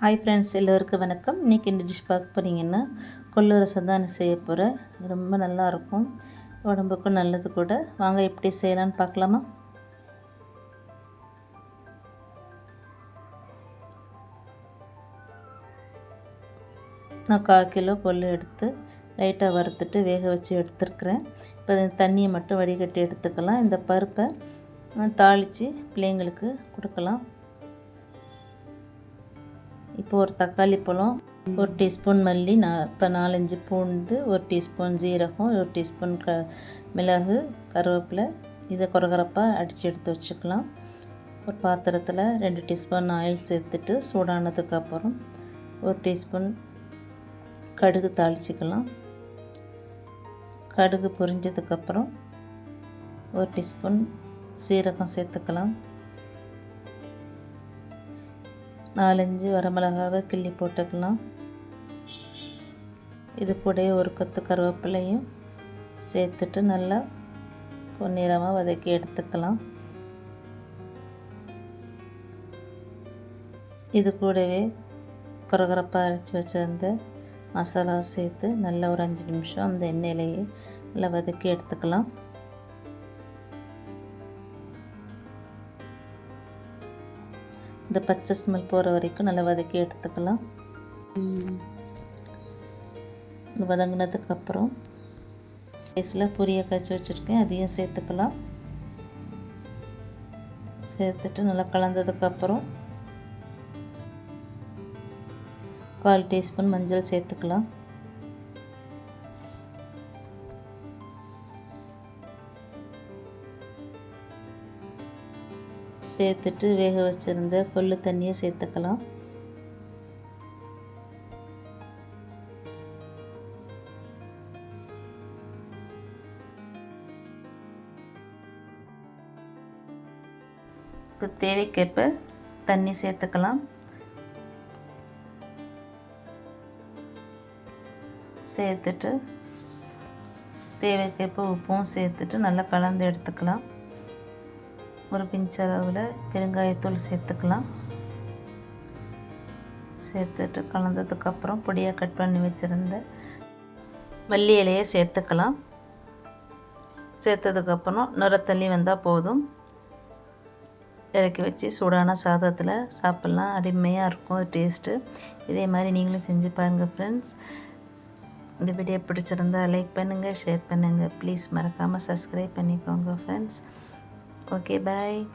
Hi friends எல்லோருக்கும் வணக்கம். இன்றைக்கி இந்த டிஷ் பார்க்க போகிறீங்கன்னா கொள்ளு ரசம் தான் செய்ய போகிறேன் ரொம்ப நல்லா இருக்கும். உடம்புக்கும் நல்லது கூட. வாங்க எப்படி செய்யலான்னு பார்க்கலாமா? நான் கால் கிலோ கொள்ளு எடுத்து லைட்டாக வறுத்துட்டு வேக வச்சு எடுத்துருக்குறேன். இப்போ இந்த தண்ணியை மட்டும் வடிகட்டி எடுத்துக்கலாம். இந்த பருப்பை தாளித்து பிள்ளைங்களுக்கு கொடுக்கலாம். இப்போ ஒரு தக்காளி பழம் ஒரு டீஸ்பூன் மல்லி நான் இப்போ நாலஞ்சு பூண்டு ஒரு டீஸ்பூன் ஜீரகம் ஒரு டீஸ்பூன் க மிளகு கருவேப்பிலை. இதை குறகுறப்பாக அடித்து எடுத்து வச்சுக்கலாம். ஒரு பாத்திரத்தில் ரெண்டு டீஸ்பூன் ஆயில் சேர்த்துட்டு சூடானதுக்கப்புறம் ஒரு டீஸ்பூன் கடுகு தாளிச்சிக்கலாம். கடுகு பொரிஞ்சதுக்கப்புறம் ஒரு டீஸ்பூன் சீரகம் சேர்த்துக்கலாம். நாலஞ்சு வரமிளகாவை கிள்ளி போட்டுக்கலாம். இது கூட ஒரு கொத்து கருவேப்பிலையும் சேர்த்துட்டு நல்லா பொன்னிறமாக வதக்கி எடுத்துக்கலாம். இது கூடவே குறகுறப்பாக அரைச்சி வச்சிருந்த மசாலா சேர்த்து நல்லா ஒரு அஞ்சு நிமிஷம் அந்த எண்ணெயிலேயே நல்லா வதக்கி எடுத்துக்கலாம். இந்த பச்சை ஸ்மெல் போகிற வரைக்கும் நல்லா வதக்கி எடுத்துக்கலாம். வதங்கினதுக்கப்புறம் ரைஸில் பொரியை காய்ச்சி வச்சுருக்கேன். அதையும் சேர்த்துக்கலாம். சேர்த்துட்டு நல்லா கலந்ததுக்கப்புறம் கால் டீஸ்பூன் மஞ்சள் சேர்த்துக்கலாம். சேர்த்துட்டு வேக வச்சுருந்த கொள்ளு தண்ணியை சேர்த்துக்கலாம். இப்போ தேவைக்கேற்ப தண்ணி சேர்த்துக்கலாம். சேர்த்துட்டு தேவைக்கேற்ப உப்பும் சேர்த்துட்டு நல்லா கலந்து எடுத்துக்கலாம். ஒரு பிஞ்ச் அளவில் பெருங்காயத்தூள் சேர்த்துக்கலாம். சேர்த்துட்டு கலந்ததுக்கப்புறம் பொடியாக கட் பண்ணி வச்சுருந்த மல்லி இலையை சேர்த்துக்கலாம். சேர்த்ததுக்கப்புறம் நுரத்தள்ளி வந்தால் போதும். இறக்கி வச்சு சூடான சாதத்தில் சாப்பிட்லாம். அருமையாக இருக்கும் டேஸ்ட்டு இதே மாதிரி நீங்களும் செஞ்சு பாருங்கள் ஃப்ரெண்ட்ஸ் இந்த வீடியோ பிடிச்சிருந்தா லைக் பண்ணுங்கள் ஷேர் பண்ணுங்கள் ப்ளீஸ் மறக்காமல் சப்ஸ்கிரைப் பண்ணிக்கோங்க ஃப்ரெண்ட்ஸ் Okay, bye.